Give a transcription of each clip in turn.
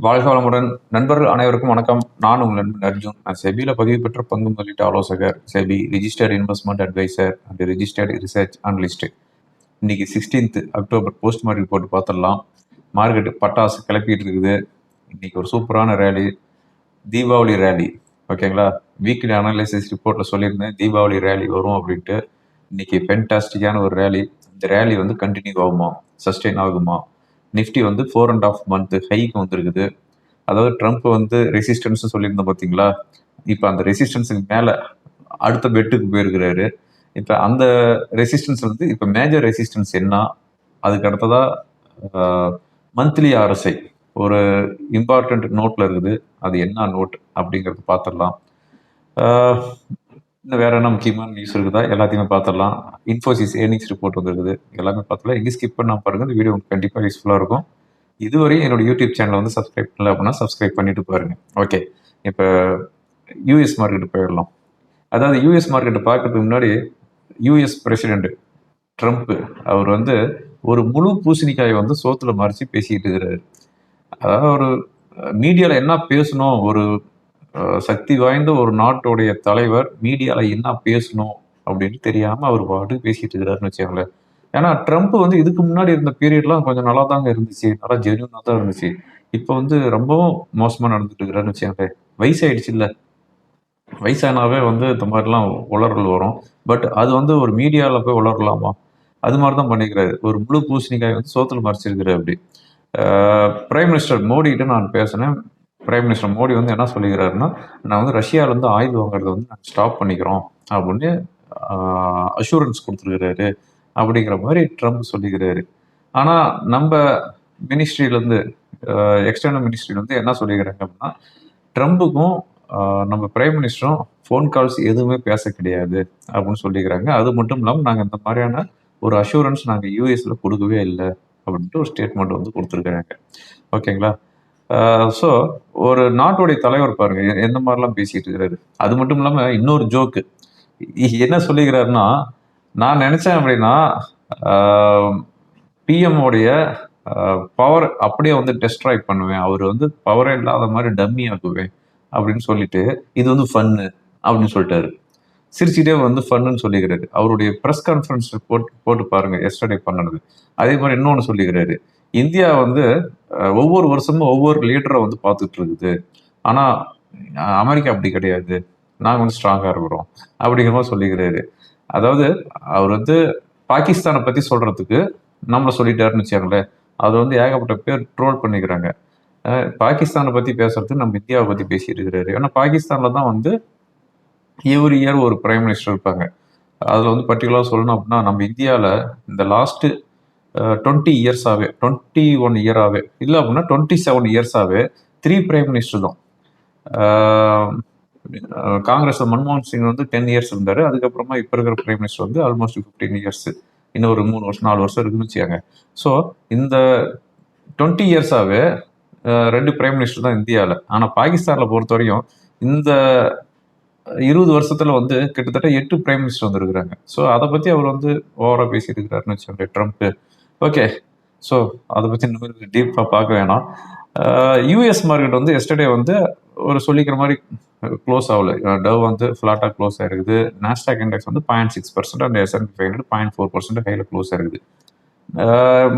வாழ்க வளமுடன். நண்பர்கள் அனைவருக்கும் வணக்கம். நான் உங்கள் நண்பன் அர்ஜுன். நான் செபியில் பதிவு பெற்ற பங்கு முதலீட்டு ஆலோசகர் SEBI registered investment adviser and registered research analyst இன்னைக்கு சிக்ஸ்டீன்த் அக்டோபர் போஸ்ட் மார்க்கெட் போட்டு பார்த்துடலாம். மார்க்கெட் பட்டாசு கிளப்பிட்டு இருக்குது. இன்னைக்கு ஒரு சூப்பரான ரேலி தீபாவளி ரேலி ஓகேங்களா வீக்லி அனாலிசிஸ் ரிப்போர்ட்டில் சொல்லியிருந்தேன். தீபாவளி ரேலி வரும் அப்படின்ட்டு. இன்னைக்கு ஃபென்டாஸ்டிக்கான ஒரு ரேலி இந்த ரேலி வந்து கண்டினியூ ஆகுமா? சஸ்டெயின் ஆகுமா? நிஃப்டி வந்து ஃபோர் அண்ட் ஆஃப் மந்த் ஹைக்கு வந்துருக்குது. அதாவது ட்ரம்ப் வந்து ரெசிஸ்டன்ஸ் சொல்லியிருந்தோம் பார்த்தீங்களா இப்போ அந்த ரெசிஸ்டன்ஸுக்கு மேலே அடுத்த பெட்டுக்கு போயிருக்கிறாரு. இப்போ அந்த ரெசிஸ்டன்ஸ் வந்து இப்போ மேஜர் ரெசிஸ்டன்ஸ் என்ன? அதுக்கு அடுத்ததாக மந்த்லி ஆர்எஸ்ஐ ஒரு இம்பார்ட்டண்ட் நோட்டில் இருக்குது. அது என்ன நோட் அப்படிங்கிறது பார்த்துடலாம். இன்னும் வேற என்ன முக்கியமான நியூஸ் இருக்குதா? எல்லாத்தையுமே பார்த்துடலாம். இன்ஃபோசிஸ் ஏர்னிங்ஸ் ரிப்போர்ட் வந்துருக்குது. எல்லாமே பார்த்துலாம் எங்கே ஸ்கிப் பண்ணால் பாருங்க. இந்த வீடியோ உங்களுக்கு கண்டிப்பாக யூஸ்ஃபுல்லாக இருக்கும். இதுவரையும் என்னோட யூடியூப் சேனலை வந்து சப்ஸ்கிரைப் பண்ணல அப்படின்னா சப்ஸ்கிரைப் பண்ணிட்டு பாருங்க. ஓகே இப்போ யூஎஸ் மார்க்கெட்டு போயிடலாம். அதாவது யூஎஸ் மார்க்கெட்டை பார்க்கறதுக்கு முன்னாடி யூஎஸ் பிரசிடென்ட் ட்ரம்ப்பு அவர் வந்து ஒரு முழு பூசணிக்காயை வந்து சோத்துல மறைச்சு பேசிக்கிட்டு இருக்கிறாரு. அதாவது ஒரு மீடியாவில் என்ன பேசணும்? ஒரு சக்தி வாய்ந்த ஒரு நாட்டுடைய தலைவர் மீடியாவில் என்ன பேசணும் அப்படின்னு தெரியாமல் அவர் பாட்டுக்கு பேசிட்டு இருக்கிறாருன்னு வச்சுக்கோங்களேன். ஏன்னா ட்ரம்ப் வந்து இதுக்கு முன்னாடி இருந்த பீரியட்லாம் கொஞ்சம் நல்லா தாங்க இருந்துச்சு. நல்லா ஜென்யூனாக தான் இருந்துச்சு. இப்போ வந்து ரொம்பவும் மோசமாக நடந்துட்டு இருக்கிறாருன்னு வச்சுக்கோங்களேன். வயசாயிடுச்சு இல்லை வயசானாவே வந்து இந்த மாதிரிலாம் உளறல் வரும். பட் அது வந்து ஒரு மீடியாவில் போய் உளரலாமா அது மாதிரி தான் பண்ணிக்கிறாரு. ஒரு முழு பூசணிக்காய் வந்து சோத்தில் மறைச்சிருக்கிறாரு அப்படி. பிரைம் மினிஸ்டர் மோடிகிட்ட நான் பேசினேன். பிரைம் மினிஸ்டர் மோடி வந்து என்ன சொல்லிக்கிறாருன்னா நான் வந்து ரஷ்யாவிலேருந்து ஆயுள் வாங்குறத வந்து நாங்கள் ஸ்டாப் பண்ணிக்கிறோம் அப்படின்னு அஷூரன்ஸ் கொடுத்துருக்கிறாரு அப்படிங்கிற மாதிரி ட்ரம்ப் சொல்லிக்கிறாரு ஆனால் நம்ம மினிஸ்ட்ரியிலேருந்து எக்ஸ்டர்னல் மினிஸ்ட்ரியிலேருந்து என்ன சொல்லிக்கிறாங்க அப்படின்னா ட்ரம்புக்கும் நம்ம பிரைம் மினிஸ்டரும் ஃபோன் கால்ஸ் எதுவுமே பேச கிடையாது அப்படின்னு சொல்லிக்கிறாங்க அது மட்டும் இல்லாமல் நாங்கள் இந்த மாதிரியான ஒரு அஷூரன்ஸ் நாங்கள் யூஎஸில் கொடுக்கவே இல்லை அப்படின்ட்டு ஒரு ஸ்டேட்மெண்ட் வந்து கொடுத்துருக்குறாங்க. ஓகேங்களா ஸோ ஒரு நாட்டுடைய தலைவர் பாருங்க எந்த மாதிரிலாம் பேசிட்டு இருக்கிறாரு. அது மட்டும் இல்லாமல் இன்னொரு ஜோக்கு என்ன சொல்லிக்கிறாருன்னா நான் நினைச்சேன் அப்படின்னா பிஎம் உடைய பவர் அப்படியே வந்து டெஸ்ட்ராய் பண்ணுவேன். அவர் வந்து பவரே இல்லாத மாதிரி டம்மி ஆக்குவேன் அப்படின்னு சொல்லிட்டு இது வந்து ஃபன்னு அப்படின்னு சொல்லிட்டாரு. சிரிச்சுட்டே வந்து ஃபன்னுன்னு சொல்லிக்கிறாரு. அவருடைய ப்ரெஸ் கான்ஃபரன்ஸ் போட்டு போட்டு பாருங்க எஸ்டர்டே பண்ணது அதே மாதிரி இன்னொன்று சொல்லிக்கிறாரு. இந்தியா வந்து ஒவ்வொரு வருஷமும் ஒவ்வொரு லீடரை வந்து பார்த்துட்டு இருக்குது. ஆனால் அமெரிக்கா அப்படி கிடையாது. நாங்கள் வந்து ஸ்ட்ராங்காக இருக்கிறோம். அப்படிங்கிற மாதிரி சொல்லிக்கிறாரு. அதாவது அவர் வந்து பாகிஸ்தானை பற்றி சொல்கிறதுக்கு நம்மளை சொல்லிட்டாருன்னு வச்சுக்கோங்களேன். அது வந்து ஏகப்பட்ட பேர் ட்ரோல் பண்ணிக்கிறாங்க. பாகிஸ்தானை பற்றி பேசுறது நம்ம இந்தியாவை பற்றி பேசிட்டு ஏன்னா பாகிஸ்தானில் தான் வந்து எவ்ரி இயர் ஒரு பிரைம் மினிஸ்டர் இருப்பாங்க. அதில் வந்து பர்டிகுலராக சொல்லணும் அப்படின்னா நம்ம இந்தியாவில் இந்த லாஸ்ட்டு டுவெண்ட்டி இயர்ஸாகவே டுவெண்ட்டி ஒன் இயராகவே இல்லை அப்படின்னா டுவெண்ட்டி செவன் இயர்ஸாகவே த்ரீ பிரைம் மினிஸ்டர் தான். காங்கிரஸ் மன்மோகன் சிங் வந்து டென் இயர்ஸ் இருந்தார். அதுக்கப்புறமா இப்போ இருக்கிற பிரைம் மினிஸ்டர் வந்து ஆல்மோஸ்ட் ஃபிஃப்டீன் இயர்ஸ் இன்னும் ஒரு மூணு வருஷம் நாலு வருஷம் இருக்குன்னு வச்சுக்காங்க. ஸோ இந்த டுவெண்ட்டி இயர்ஸாகவே ரெண்டு பிரைம் மினிஸ்டர் தான் இந்தியாவில் ஆனால் பாகிஸ்தானில் பொறுத்த வரையும் இந்த இருபது வருஷத்துல வந்து கிட்டத்தட்ட எட்டு பிரைம் மினிஸ்டர் வந்திருக்கிறாங்க. ஸோ அதை பற்றி அவர் வந்து ஓவராக பேசிட்டு இருக்கிறாருன்னு வச்சுக்கோங்க ட்ரம்ப்பு ஓகே ஸோ அதை பற்றி இன்னும் டீப்பாக பார்க்க வேணாம். யூஎஸ் மார்க்கெட் வந்து எஸ்டர்டே வந்து ஒரு சொல்லிக்கிற மாதிரி க்ளோஸ் ஆகல. டவ் வந்து ஃப்ளாட்டாக க்ளோஸ் ஆயிருக்குது. நாஸ்டாக் இண்டெக்ஸ் வந்து point six percent and S&P five hundred point four percent கையில் க்ளோஸ் ஆயிருக்குது.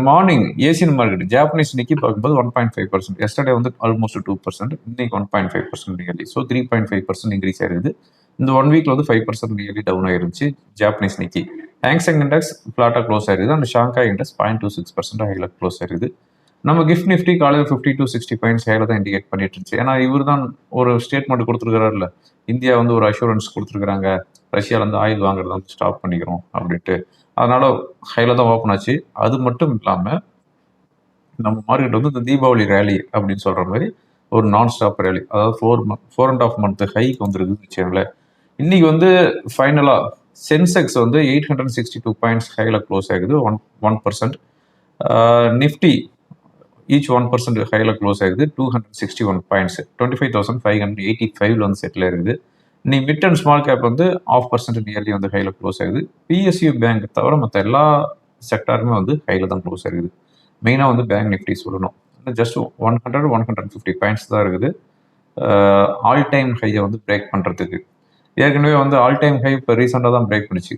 Morning Asian market Japanese Nikkei பார்க்கும்போது one point five percent yesterday வந்து ஆல்மோஸ்ட் டூ பர்சன்ட் இன்னைக்கு one point five percent nearly so three point five percent increase ஆயிருக்குது. இந்த one வீக்ல வந்து five percent nearly down ஆயிருந்துச்சு Japanese Nikkei Hang Seng index ஃபிளாட்டாக close ஆயிருது. அந்த Shanghai index point two six percent ஹைல close ஆயிருது. நம்ம gift Nifty காலையில் fifty two sixty points ஹைல தான் இண்டிகேட் பண்ணிட்டு இருந்துச்சு. ஏன்னா இவர் தான் ஒரு ஸ்டேட்மெண்ட் கொடுத்துருக்காருல்ல இந்தியா வந்து ஒரு அஷூரன்ஸ் கொடுத்துருக்காங்க ரஷ்யாவில் இருந்து ஆயில் வாங்குறத வந்து ஸ்டாப் பண்ணிக்கிறோம் அப்படின்ட்டு. அதனால ஹைல தான் ஓப்பன் ஆச்சு. அது மட்டும் இல்லாமல் நம்ம மார்க்கெட் வந்து இந்த தீபாவளி ரேலி அப்படின்னு சொல்கிற மாதிரி ஒரு நான் ஸ்டாப் ரேலி அதாவது four four and half month haiku வந்துருக்குன்னு வச்சுக்கோங்களேன் இன்னைக்கு வந்து ஃபைனலா சென்செக்ஸ் வந்து eight hundred sixty two points ஹைல close ஆகுது one one percent Nifty each one percent ஹைல close ஆகுது two hundred sixty one points twenty five thousand five hundred eighty ஃபைவ்ல வந்து செட்டில் இருக்குது இன்னைக்கு மிட் அண்ட் ஸ்மால் கேப் வந்து half percent nearly வந்து ஹைல close ஆகுது. பிஎஸ்யூ பேங்க் தவிர மற்ற எல்லா செக்டாருமே வந்து ஹைல தான் க்ளோஸ் ஆகுது. மெயினாக வந்து பேங்க் நிஃப்டி சொல்லணும். Just one hundred one hundred fifty points தான் இருக்குது. ஆல் டைம் ஹையை வந்து பிரேக் பண்ணுறதுக்கு ஏற்கனவே வந்து ஆல் டைம் ஹை இப்போ ரீசெண்டாக தான் பிரேக் பண்ணிச்சு.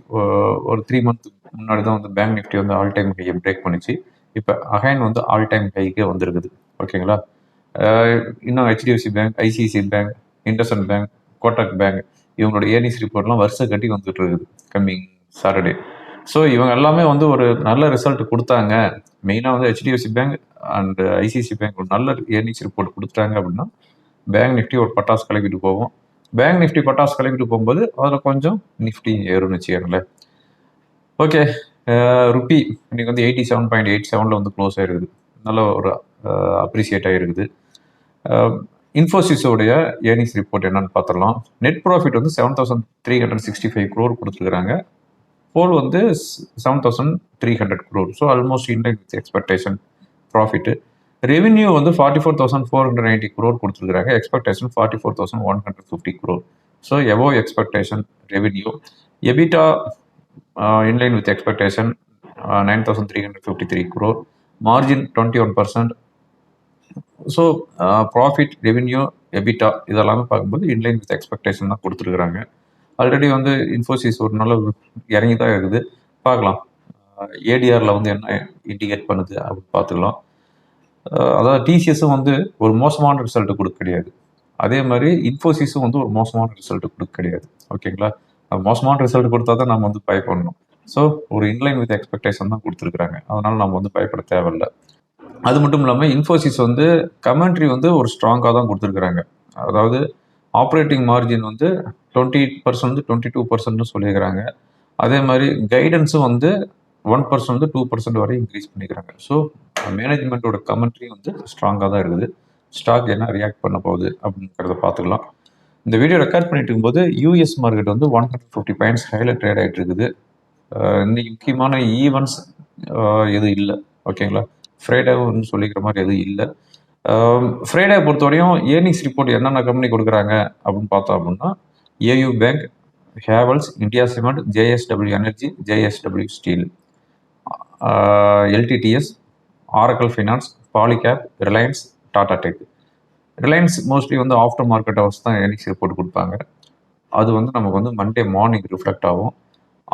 ஒரு த்ரீ மந்த் முன்னாடி தான் வந்து பேங்க் நிஃப்டி வந்து ஆல் டைம் ஹையை பிரேக் பண்ணிச்சு. இப்போ அகைன் வந்து ஆல் டைம் ஹைக்கே வந்திருக்குது. ஓகேங்களா? இன்னும் HDFC bank ICICI bank IndusInd bank Kotak bank இவங்களோட ஏர்னிங்ஸ் ரிப்போர்ட்லாம் வருஷம் கட்டி வந்துட்டு இருக்குது கம்மிங் சாட்டர்டே ஸோ இவங்க எல்லாமே வந்து ஒரு நல்ல ரிசல்ட் கொடுத்தாங்க. மெயினாக வந்து HDFC bank and ICICI bank ஒரு நல்ல ஏர்னிங்ஸ் ரிப்போர்ட் கொடுத்துட்டாங்க அப்படின்னா பேங்க் நிஃப்டி ஒரு பட்டாசு கிளப்பிட்டு போவோம் பேங்க் நிஃப்டி பட்டாசு கிளப்பிட்டு போகும்போது அதில் கொஞ்சம் நிஃப்டி ஏறும்னு வச்சுக்கோங்களேன். ஓகே ருப்பி இன்னைக்கு வந்து எயிட்டி செவன் பாயிண்ட் எயிட் செவனில் வந்து க்ளோஸ் ஆகிருக்குது நல்ல ஒரு அப்ரிசியேட் ஆகிருக்குது இன்ஃபோசிஸோடைய ஏர்னிங்ஸ் ரிப்போர்ட் என்னன்னு பார்த்துடலாம். நெட் ப்ராஃபிட் வந்து seven thousand three hundred sixty five crore கொடுத்துருக்குறாங்க. போல் வந்து seven thousand three hundred crore so almost index expectation profit revenue வந்து forty four thousand four hundred ninety crore கொடுத்துருக்காங்க expectation forty four thousand one hundred fifty crore so above expectation revenue EBITDA inline with expectation nine thousand three hundred fifty three crore margin twenty one percent so profit revenue EBITDA இதெல்லாமே பார்க்கும்போது inline with expectation தான் கொடுத்துருக்குறாங்க. Already வந்து இன்ஃபோசிஸ் ஒரு நல்ல இறங்கி தான் இருக்குது. பார்க்கலாம். Uh, ஏடிஆரில் வந்து என்ன இண்டிகேட் பண்ணுது அப்படின்னு பார்த்துக்கலாம். அதாவது டிசிஎஸும் வந்து ஒரு மோசமான ரிசல்ட் கொடுக்க கிடையாது. அதே மாதிரி இன்ஃபோசிஸும் வந்து ஒரு மோசமான ரிசல்ட் கொடுக்க கிடையாது. ஓகேங்களா? மோசமான ரிசல்ட் கொடுத்தா தான் நம்ம வந்து பயப்படணும் ஸோ ஒரு இன்லைன் வித் எக்ஸ்பெக்டேஷன் தான் கொடுத்துருக்குறாங்க. அதனால நம்ம வந்து பயப்பட தேவையில்லை. அது மட்டும் இல்லாமல் இன்ஃபோசிஸ் வந்து கமெண்ட்ரி வந்து ஒரு ஸ்ட்ராங்காக தான் கொடுத்துருக்குறாங்க. அதாவது ஆப்ரேட்டிங் மார்ஜின் வந்து டுவெண்ட்டி பர்சன்ட் டுவெண்ட்டி டூ பர்சன்ட்னு சொல்லியிருக்கிறாங்க. அதே மாதிரி கைடன்ஸும் வந்து ஒன் பர்சன்ட் டூ பர்சன்ட் வரை இன்க்ரீஸ் பண்ணிக்கிறாங்க. ஸோ மேனேஜ்மெண்ட்டோட கமெண்ட்ரி வந்து ஸ்ட்ராங்காக தான் இருக்குது. ஸ்டாக் என்ன ரியாக்ட் பண்ண போகுது அப்படிங்கிறத பார்த்துக்கலாம். இந்த வீடியோ ரெக்கார்ட் பண்ணிட்டு இருக்கும்போது யூஎஸ் மார்க்கெட் வந்து ஒன் ஹண்ட்ரட் ஃபிஃப்டி பாயிண்ட்ஸ் ஹைல ட்ரேட் ஆகிட்டு இருக்குது. அஹ் இன்னைக்கு முக்கியமான ஈவெண்ட்ஸ் எதுவும் இல்லை. ஓகேங்களா ஃப்ரைடேன்னு சொல்லிக்கிற மாதிரி எதுவும் இல்லை. ஃப்ரைடே பொறுத்தவரையும் ஏர்னிங்ஸ் ரிப்போர்ட் என்னென்ன கம்பெனி கொடுக்குறாங்க அப்படின்னு பார்த்தோம் அப்படின்னா AU bank Havells India cement JSW energy JSW steel LTTS Oracle finance Polycab Reliance Tata tech Reliance mostly வந்து ஆஃப்டர் மார்க்கெட் ஹவர்ஸ் தான் ஏர்னிங்ஸ் ரிப்போர்ட் கொடுப்பாங்க. அது வந்து நமக்கு வந்து மண்டே மார்னிங் ரிஃப்ளெக்ட் ஆகும்.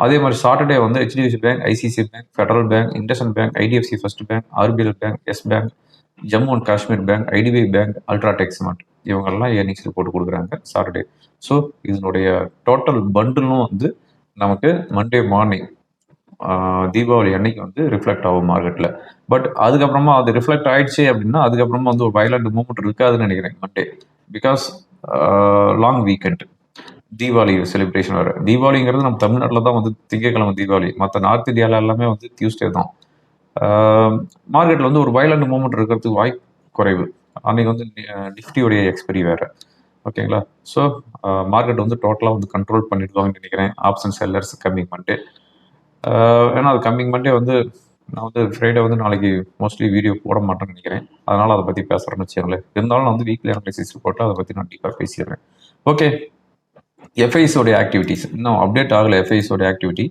அதே மாதிரி சாட்டர்டே வந்து HDFC bank ICICI bank federal bank IndusInd bank IDFC first bank RBL bank yes bank Jammu and Kashmir bank IDBI bank UltraTech cement இவங்கெல்லாம் ஏர்னிங்ஸ் ரிப்போர்ட் கொடுக்குறாங்க சாட்டர்டே ஸோ இதனுடைய total பண்டிலும் வந்து நமக்கு மண்டே மார்னிங் தீபாவளி அன்னைக்கு வந்து reflect ஆகும் மார்க்கெட்டில் பட் அதுக்கப்புறமா அது ரிஃப்ளெக்ட் ஆயிடுச்சு அப்படின்னா அதுக்கப்புறமா வந்து ஒரு வைலண்ட் மூவ்மெண்ட் இருக்காதுன்னு நினைக்கிறேன் Monday. Because long weekend Deepavali celebration வர தீபாவளிங்கிறது நம்ம தமிழ்நாட்டில் தான் வந்து திங்கக்கிழமை தீபாவளி. மற்ற நார்த் இந்தியாவில் எல்லாமே வந்து டியூஸ்டே தான். மார்க்கெட்டில் வந்து ஒரு வயலண்ட் மூவ்மெண்ட் இருக்கிறதுக்கு வாய்ப்பு குறைவு. அன்னைக்கு வந்து நிஃப்டியோடைய எக்ஸ்பெரி வேறு. ஓகேங்களா ஸோ மார்க்கெட் வந்து டோட்டலாக வந்து கண்ட்ரோல் பண்ணிடுவாங்கன்னு நினைக்கிறேன். ஆப்ஷன் செல்லர்ஸ் கம்மி பண்ணிட்டு ஏன்னா அது கம்மிங் மண்டே வந்து நான் வந்து ஃப்ரைடே வந்து நாளைக்கு மோஸ்ட்லி வீடியோ போட மாட்டேன்னு நினைக்கிறேன். அதனால் அதை பற்றி பேசுகிறேன்னு வச்சுக்கோங்களேன். இருந்தாலும் நான் வந்து வீக்லி அனலைசிஸ் போட்டு அதை பற்றி நான் டீப்பாக பேசிடுறேன். ஓகே எஃப்ஐஸோடைய ஆக்டிவிட்டிஸ் இன்னும் அப்டேட் ஆகலை எஃப்ஐஸோடைய ஆக்டிவிட்டி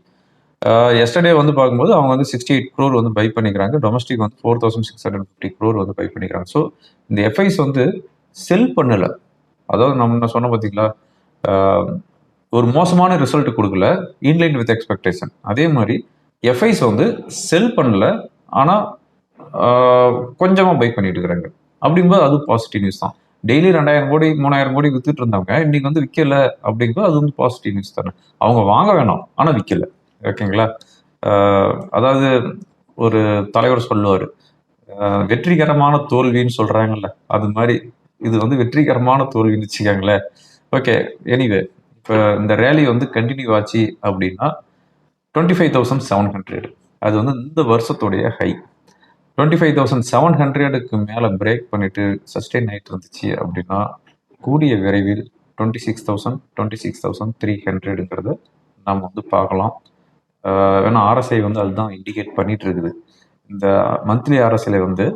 எஸ்டர்டே வந்து பார்க்கும்போது அவங்க வந்து சிக்ஸ்டி எயிட் க்ரோர் வந்து பை பண்ணிக்கிறாங்க. டொமஸ்டிக் வந்து four thousand six hundred fifty crore வந்து பை பண்ணிக்கிறாங்க. ஸோ இந்த எஃப்ஐஸ் வந்து செல் பண்ணலை. அதாவது நம்ம சொன்ன பார்த்தீங்களா? ஒரு மோசமான ரிசல்ட் கொடுக்கல இன்லைன் வித் எக்ஸ்பெக்டேஷன் அதே மாதிரி எஃப்ஐஸ் வந்து செல் பண்ணல ஆனால் கொஞ்சமாக பை பண்ணிட்டு இருக்கிறாங்க. அப்படிங்கும்போது அது பாசிட்டிவ் நியூஸ் தான். டெய்லி ரெண்டாயிரம் கோடி மூணாயிரம் கோடி வித்துட்டு இருந்தவங்க இன்னைக்கு வந்து விற்கல அப்படிங்கும்போது அது வந்து பாசிட்டிவ் நியூஸ் தானே. அவங்க வாங்க வேணாம் ஆனால் விற்கல ஓகேங்களா? அதாவது ஒரு தலைவர் சொல்லுவார் வெற்றிகரமான தோல்வின்னு சொல்கிறாங்கல்ல அது மாதிரி. இது வந்து வெற்றிகரமான தோல்வின்னு வச்சுக்காங்களேன். ஓகே எனிவே இப்போ இந்த ரேலி வந்து கண்டினியூ ஆச்சு அப்படின்னா twenty five thousand seven hundred அது வந்து இந்த வருஷத்துடைய high twenty five thousand seven ஹண்ட்ரடுக்கு மேலே பிரேக் பண்ணிட்டு சஸ்டெயின் ஆகிட்டு இருந்துச்சு அப்படின்னா கூடிய விரைவில் twenty six thousand twenty six thousand three ஹண்ட்ரடுங்கிறத நம்ம வந்து பார்க்கலாம். ஏன்னா ஆர்எஸ்ஐ வந்து அதுதான் இண்டிகேட் பண்ணிட்டு இருக்குது. இந்த மந்த்லி ஆர்எஸ்ஐல வந்து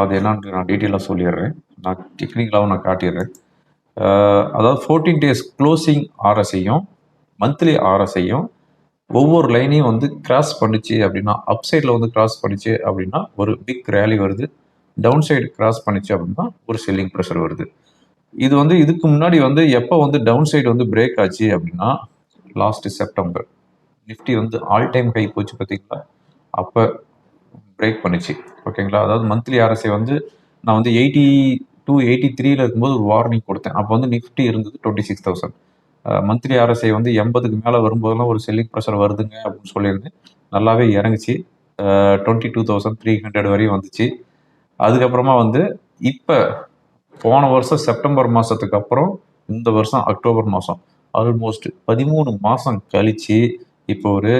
அது என்னன்னு நான் டீட்டெயிலாக சொல்லிடுறேன். நான் டெக்னிக்கலாகவும் நான் காட்டிடுறேன். அதாவது ஃபோர்டீன் டேஸ் க்ளோசிங் ஆர்எஸையும் மந்த்லி ஆர்எஸையும் ஒவ்வொரு லைனையும் வந்து கிராஸ் பண்ணிச்சு அப்படின்னா அப் சைடில் வந்து கிராஸ் பண்ணிச்சு அப்படின்னா ஒரு பிக் ரேலி வருது. டவுன் சைடு கிராஸ் பண்ணிச்சு அப்படின்னா ஒரு செல்லிங் ப்ரெஷர் வருது. இது வந்து இதுக்கு முன்னாடி வந்து எப்போ வந்து டவுன் சைடு வந்து பிரேக் ஆச்சு அப்படின்னா லாஸ்ட் செப்டம்பர் நிஃப்டி வந்து ஆல் டைம் ஹை போச்சு பார்த்தீங்களா? அப்போ பிரேக் பண்ணிச்சு. ஓகேங்களா அதாவது மந்த்லி ஆர்எஸ்ஐ வந்து நான் வந்து எயிட்டி டூ எயிட்டி த்ரீல இருக்கும்போது ஒரு வார்னிங் கொடுத்தேன். அப்போ வந்து நிஃப்டி இருந்தது twenty six thousand monthly RSI வந்து எண்பதுக்கு மேலே வரும்போதெல்லாம் ஒரு செல்லிங் ப்ரெஷர் வருதுங்க அப்படின்னு சொல்லியிருந்தேன். நல்லாவே இறங்குச்சு. Twenty two thousand three hundred வரையும் வந்துச்சு. அதுக்கப்புறமா வந்து இப்போ போன வருஷம் செப்டம்பர் மாதத்துக்கு அப்புறம் இந்த வருஷம் அக்டோபர் மாதம் ஆல்மோஸ்ட் பதிமூணு மாதம் கழித்து இப்போ ஒரு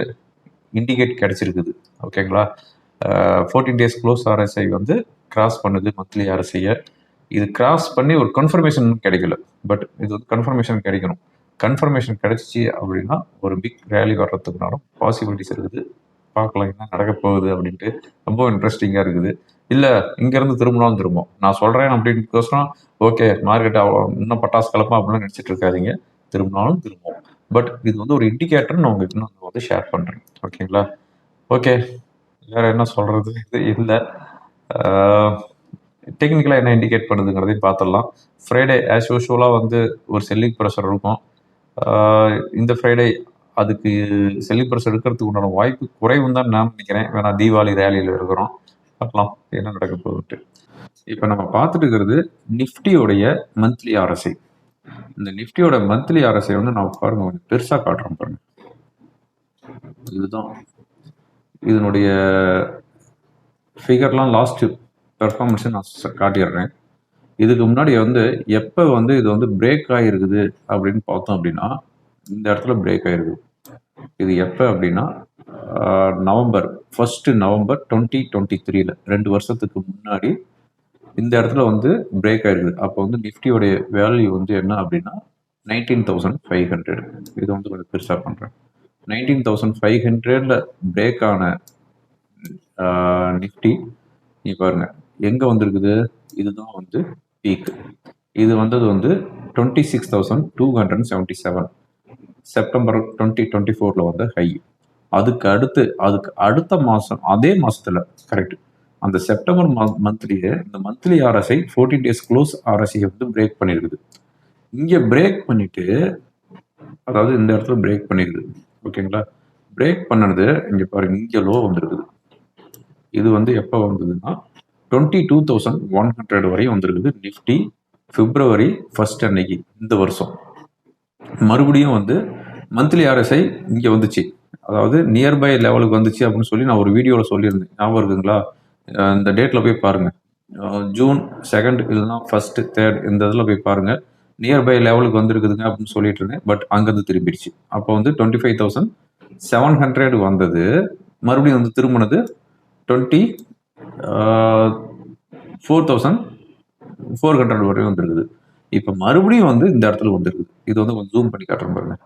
இண்டிகேட் கிடச்சிருக்குது. ஓகேங்களா ஃபோர்டீன் டேஸ் க்ளோஸ் ஆர்எஸ்ஐ வந்து கிராஸ் பண்ணுது மந்த்லி ஆர்எஸ்ஐயை இது கிராஸ் பண்ணி ஒரு கன்ஃபர்மேஷன் கிடைக்கல. பட் இது வந்து கன்ஃபர்மேஷன் கிடைக்கணும். கன்ஃபர்மேஷன் கிடைச்சிச்சு அப்படின்னா ஒரு பிக் ரேலி வர்றதுக்குனாலும் பாசிபிலிட்டிஸ் இருக்குது. பார்க்கலாம் என்ன நடக்க போகுது அப்படின்ட்டு ரொம்ப இன்ட்ரெஸ்டிங்காக இருக்குது. இல்லை இங்கேருந்து திரும்பினாலும் திரும்பும். நான் சொல்கிறேன் அப்படின்னுக்கோசரம் ஓகே மார்க்கெட் அவ்வளோ இன்னும் பட்டாசு கலப்பா அப்படிலாம் நினச்சிட்டு இருக்காதீங்க. திரும்பினாலும் திரும்பும். பட் இது வந்து ஒரு இண்டிகேட்டர் நான் உங்களுக்கு நான் வந்து ஷேர் பண்ணுறேன் ஓகேங்களா ஓகே வேறு என்ன சொல்கிறது இது இல்லை. டெக்னிக்கலாக என்ன இண்டிகேட் பண்ணுதுங்கிறதையும் பார்த்துடலாம். ஃப்ரைடே ஆஸ் யூஷுவலாக வந்து ஒரு செல்லிங் ப்ரெஷர் இருக்கும். இந்த ஃப்ரைடே அதுக்கு செல்லிங் ப்ரெஷர் எடுக்கிறதுக்கு உண்டான வாய்ப்பு குறைவும் தான் நான் நினைக்கிறேன். வேணா தீபாவளி ரேலியில் இருக்கிறோம். பார்க்கலாம் என்ன நடக்க போகுது இப்போ நம்ம பார்த்துட்டு இருக்கிறது நிஃப்டியோடைய மந்த்லி ஆர்எஸ்ஐ இந்த நிஃப்டியோட மந்த்லி ஆர்எஸ்ஐ வந்து நான் பாருங்க கொஞ்சம் பெருசாக காட்டுறோம் பாருங்க. இதுதான். இதனுடைய ஃபிகர்லாம் லாஸ்ட் பெர்ஃபார்மன்ஸை நான் காட்டிடுறேன். இதுக்கு முன்னாடி வந்து எப்போ வந்து இது வந்து பிரேக் ஆகிருக்குது அப்படின்னு பார்த்தோம் அப்படின்னா இந்த இடத்துல பிரேக் ஆகிருக்குது இது எப்போ அப்படின்னா November first November twenty twenty த்ரீல ரெண்டு வருஷத்துக்கு முன்னாடி இந்த இடத்துல வந்து பிரேக் ஆகிருக்குது அப்போ வந்து நிஃப்டியோடைய வேல்யூ வந்து என்ன அப்படின்னா நைன்டீன் தௌசண்ட் ஃபைவ் ஹண்ட்ரட் இதை வந்து கொஞ்சம் பெருசாக பண்ணுறேன் நைன்டீன் தௌசண்ட் ஃபைவ் ஹண்ட்ரட்ல பிரேக் ஆன நிஃப்டி நீ பாருங்கள் எங்க வந்திருக்குது? இதுதான் வந்து பீக் இது வந்தது வந்து twenty six thousand two hundred seventy seven September twenty twenty ஃபோரில் வந்து ஹை அதுக்கு அடுத்து அதுக்கு அடுத்த மாதம் அதே மாதத்தில் கரெக்ட் அந்த செப்டம்பர் மந்த்லியே இந்த monthly RSI fourteen days close RSI வந்து பிரேக் பண்ணியிருக்குது இங்கே பிரேக் பண்ணிட்டு அதாவது இந்த இடத்துல பிரேக் பண்ணிருக்குது. ஓகேங்களா பிரேக் பண்ணது இங்கே பாருங்க இங்கே லோ வந்திருக்குது. இது வந்து எப்போ வந்ததுன்னா twenty two thousand one hundred வரையும் வந்திருக்குது. நிஃப்டி பிப்ரவரி ஃபர்ஸ்ட் அன்னைக்கு இந்த வருஷம். மறுபடியும் வந்து மந்த்லி ஆர்எஸ்ஐ இங்கே வந்துச்சு. அதாவது நியர்பை லெவலுக்கு வந்துச்சு அப்படின்னு சொல்லி நான் ஒரு வீடியோவில் சொல்லியிருந்தேன். ஞாபகம் இருக்குங்களா? இந்த டேட்டில் போய் பாருங்கள் ஜூன் செகண்ட் இல்லைன்னா ஃபர்ஸ்ட் தேர்ட் இந்த இதில் போய் பாருங்கள் நியர்பை லெவலுக்கு வந்திருக்குதுங்க அப்படின்னு சொல்லிட்டு இருந்தேன். பட் அங்கேருந்து திரும்பிடுச்சு. அப்போ வந்து twenty five thousand seven hundred வந்தது. மறுபடியும் வந்து திரும்பினது twenty four thousand four hundred வரையும் வந்துருக்குது. இப்போ மறுபடியும் வந்து இந்த இடத்துல வந்துருக்குது. இது வந்து கொஞ்சம் ஜூம் பண்ணி காட்டுறேன் பாருங்க.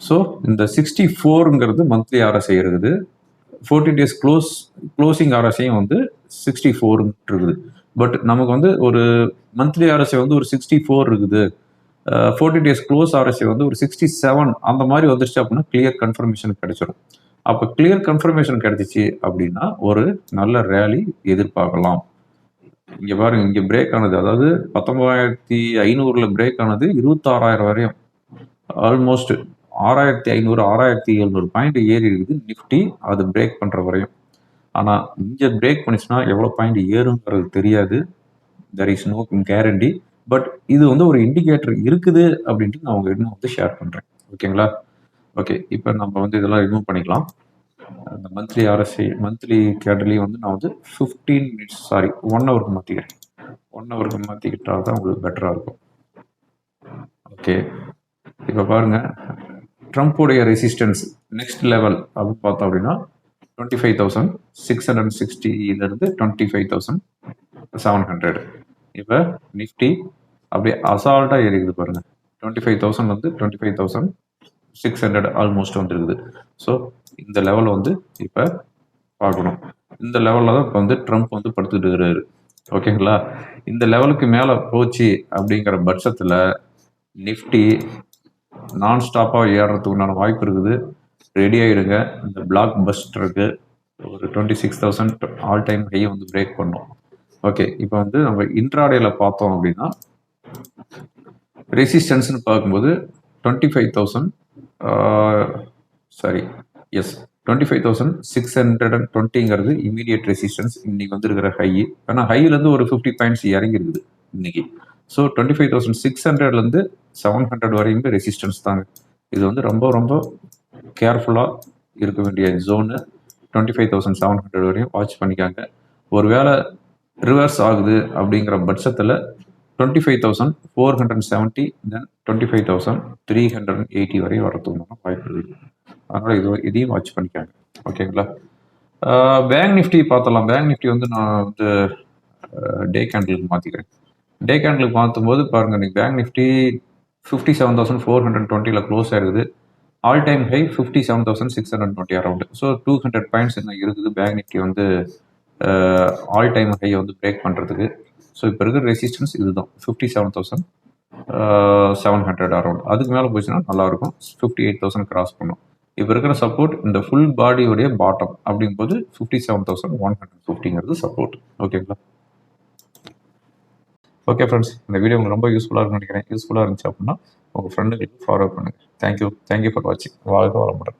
ஸோ இந்த சிக்ஸ்டி ஃபோருங்கிறது மந்த்லி ஆர்எஸ்ஐ இருக்குது ஃபோர்டீன் டேஸ் க்ளோஸ் க்ளோசிங் ஆர்எஸ்ஐயும் வந்து சிக்ஸ்டி ஃபோர் இருக்குது பட் நமக்கு வந்து ஒரு மந்த்லி ஆர்எஸ்ஐ வந்து ஒரு சிக்ஸ்டி ஃபோர் இருக்குது ஃபோர்ட்டி டேஸ் க்ளோஸ் ஆர்எஸ்ஐ வந்து ஒரு சிக்ஸ்டி செவன் அந்த மாதிரி வந்துருச்சு அப்படின்னா கிளியர் கன்ஃபர்மேஷன் கிடைச்சிடும் அப்போ கிளியர் கன்ஃபர்மேஷன் கிடைச்சிச்சு அப்படின்னா ஒரு நல்ல ரேலி எதிர்பார்க்கலாம். இங்க பாருங்க இங்க பிரேக் ஆனது அதாவது பத்தொன்பதாயிரத்தி ஐநூறுல பிரேக் ஆனது இருபத்தாறாயிரம் வரையும். ஆல்மோஸ்ட் ஆறாயிரத்தி ஐநூறு ஆறாயிரத்தி எழுநூறு பாயிண்ட் ஏறி இருக்குது. நிஃப்டி அது பிரேக் பண்ற வரையும். ஆனா இங்க பிரேக் பண்ணிச்சுன்னா எவ்வளவு பாயிண்ட் ஏறுங்கிறது தெரியாது. There is no guarantee but இது வந்து ஒரு இண்டிகேட்டர் இருக்குது அப்படின்ட்டு நான் உங்க இன்னும் வந்து ஷேர் பண்றேன். ஓகேங்களா ஓகே இப்போ நம்ம வந்து இதெல்லாம் ரிமூவ் பண்ணிக்கலாம். அந்த மந்த்லி ஆர்எஸ்ஐ மந்த்லி கேட்டர்லையும் வந்து நான் வந்து ஃபிஃப்டீன் மினிட்ஸ் சாரி ஒன் ஹவருக்கு மாற்றிக்கிறேன் ஒன் ஹவருக்கு மாற்றிக்கிட்டால் தான் உங்களுக்கு பெட்டராக இருக்கும். ஓகே இப்போ பாருங்க. ட்ரம்ப்புடைய ரெசிஸ்டன்ஸ் நெக்ஸ்ட் லெவல் அப்படின்னு பார்த்தோம் அப்படின்னா twenty five thousand six hundred சிக்ஸ்டிலேருந்து twenty five thousand seven hundred இப்போ நிஃப்டி அப்படியே அசால்ட்டாக ஏறிக்குது பாருங்க. டுவெண்ட்டி ஃபைவ் தௌசண்ட் வந்து twenty five thousand six hundred almost வந்துருக்குது. ஸோ இந்த லெவல் வந்து இப்போ பார்க்கணும். இந்த லெவலில் தான் இப்போ வந்து ட்ரம்ப் வந்து படுத்துட்டு இருக்கிறாரு. ஓகேங்களா இந்த லெவலுக்கு மேலே போச்சு அப்படிங்கிற பட்சத்தில் நிஃப்டி நான் ஸ்டாப்பாக ஏறுறதுக்கு உண்டான வாய்ப்பு இருக்குது. ரெடி ஆகிடுங்க இந்த பிளாக் பஸ்டருக்கு ஒரு twenty six thousand all time high வந்து பிரேக் பண்ணோம். ஓகே இப்போ வந்து நம்ம இன்ட்ராடேல பார்த்தோம் அப்படின்னா ரெசிஸ்டன்ஸ்னு பார்க்கும்போது twenty five thousand sorry yes twenty five thousand six hundred and டுவெண்ட்டிங்கிறது immediate resistance இன்னைக்கு வந்துருக்கிற ஹை ஏன்னா ஹையிலேருந்து ஒரு ஃபிஃப்டி பாயிண்ட்ஸ் இறங்கி இருக்குது இன்னைக்கு. So twenty five thousand six ஹண்ட்ரட்லேருந்து செவன் ஹண்ட்ரட் வரையுமே ரெசிஸ்டன்ஸ் தாங்க. இது வந்து ரொம்ப ரொம்ப கேர்ஃபுல்லாக இருக்க வேண்டிய zone twenty five thousand seven hundred வரையும் வாட்ச் பண்ணிக்காங்க. ஒருவேளை ரிவர்ஸ் ஆகுது அப்படிங்கிற பட்சத்தில் twenty five thousand four hundred seventy then twenty five thousand three hundred eighty வரையும் வரதுக்கு வாய்ப்பு இருக்குது அதனால் இது இதையும் வாட்ச் பண்ணிக்காங்க. ஓகேங்களா பேங்க் நிஃப்டி பார்த்தலாம் பேங்க் நிஃப்டி வந்து நான் வந்து டே கேண்டிலுக்கு மாற்றிக்கிறேன் டே கேண்டிலுக்கு மாற்றும்போது பாருங்கள் நீங்கள் bank Nifty fifty seven thousand four hundred டுவெண்ட்டியில் க்ளோஸ் ஆயிருக்குது. All time high fifty seven thousand six hundred twenty around so two hundred points என்ன இருக்குது. பேங்க் நிஃப்டி வந்து ஆல் டைம் ஹையை வந்து பிரேக் பண்ணுறதுக்கு ஸோ இப்போ இருக்கிற ரெசிஸ்டன்ஸ் இதுதான். Fifty seven thousand seven hundred around அதுக்கு மேலே போச்சுன்னா நல்லாயிருக்கும் ஃபிஃப்டி எயிட் தௌசண்ட் கிராஸ் பண்ணும். இப்போ இருக்கிற சப்போர்ட் இந்த ஃபுல் பாடியோடைய பாட்டம் அப்படிங்கும்போது fifty seven thousand one hundred ஃபிஃப்டிங்கிறது support ஓகேங்களா ஓகே ஃப்ரெண்ட்ஸ் இந்த வீடியோ உங்களுக்கு ரொம்ப யூஸ்ஃபுல்லாக இருக்கும்னு நினைக்கிறேன். யூஸ்ஃபுல்லாக இருந்துச்சு அப்படின்னா உங்கள் ஃப்ரெண்டுகளுக்கு ஃபார்வர்ட் பண்ணுங்கள் thank you thank you for வாட்சிங் வாழ்க்கை வளமுடன்.